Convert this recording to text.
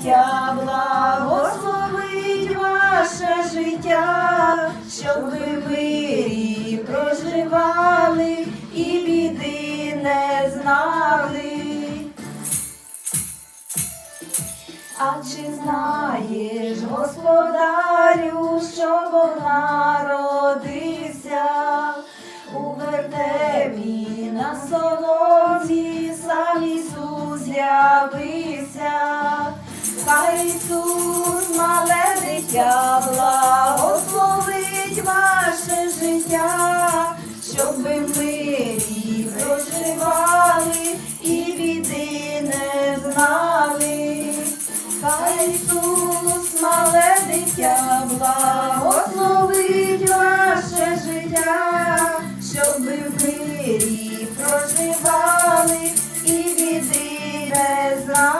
дитя, благословить ваше життя, щоб ви в мирі проживали і біди не знали. А чи знаєш, господарю, що Бог народився у вертепі на соломці, сам Ісус з'явився, Хай Ісус, мале дитя, благословить ваше життя, щоб ми в проживали і біди не знали. Хай Ісус, мале дитя, благословить ваше життя, щоб ви в мирі проживали і біди не знали.